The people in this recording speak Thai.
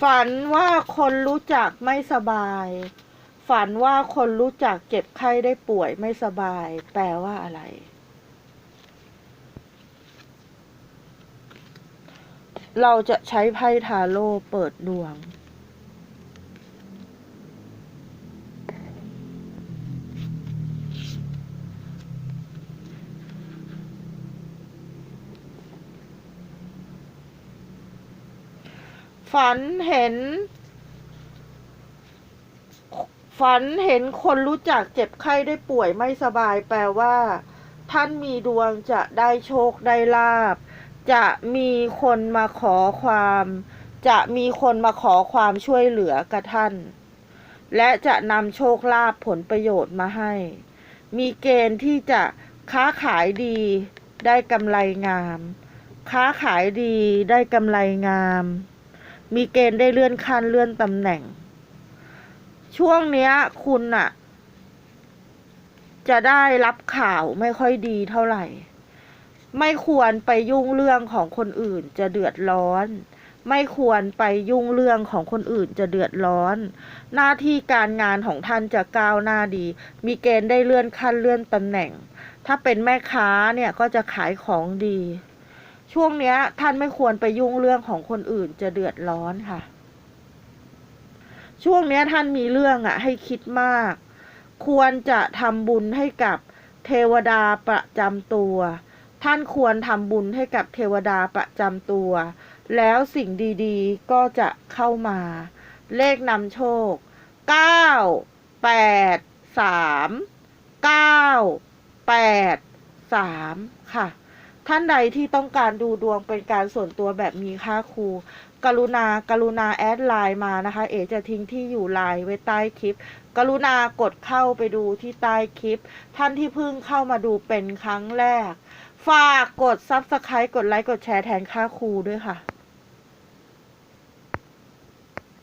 ฝันว่าคนรู้จักไม่สบาย ฝันว่าคนรู้จักเจ็บไข้ได้ป่วยไม่สบาย แปลว่าอะไร เราจะใช้ไพ่ทาโร่เปิดดวง ฝันเห็น ฝันเห็นคนรู้จักเจ็บไข้ได้ป่วยไม่สบายแปลว่า ท่านมีดวงจะได้โชคได้ลาบ จะมีคนมาขอความ จะมีคนมาขอความช่วยเหลือกับท่าน และจะนำโชคลาภผลประโยชน์มาให้ มีเกณฑ์ที่จะค้าขายดีได้กำไรงาม ค้าขายดีได้กำไรงาม มีเกณฑ์ได้เลื่อนขั้นเลื่อนตำแหน่ง ช่วงเนี้ยคุณอะจะได้รับข่าวไม่ค่อยดีเท่าไหร่ ไม่ควรไปยุ่งเรื่องของคนอื่นจะเดือดร้อน ไม่ควรไปยุ่งเรื่องของคนอื่นจะเดือดร้อน หน้าที่การงานของท่านจะก้าวหน้าดี มีเกณฑ์ได้เลื่อนขั้นเลื่อนตำแหน่ง ถ้าเป็นแม่ค้าเนี่ยก็จะขายของดี ช่วงเนี้ย ท่านไม่ควรไปยุ่งเรื่องของคนอื่นจะเดือดร้อนค่ะ ช่วงเนี้ยท่านมีเรื่องอะให้คิดมาก ควรจะทำบุญให้กับเทวดาประจำตัว ท่านควรทำบุญให้กับเทวดาประจำตัว แล้วสิ่งดีๆ ก็จะเข้ามา เลขนำโชค 9 8 3 9 8 3 ค่ะ ท่านใดที่ต้องการดูดวงเป็นการส่วนตัวแบบมีค่าครูกรุณา กรุณาแอดไลน์มานะคะ เอจะทิ้งที่อยู่ไลน์ไว้ใต้คลิป กรุณากดเข้าไปดูที่ใต้คลิป ท่านที่เพิ่งเข้ามาดูเป็นครั้งแรก ฝากกด Subscribe กดไลค์ กดแชร์แทนค่าครูด้วยค่ะ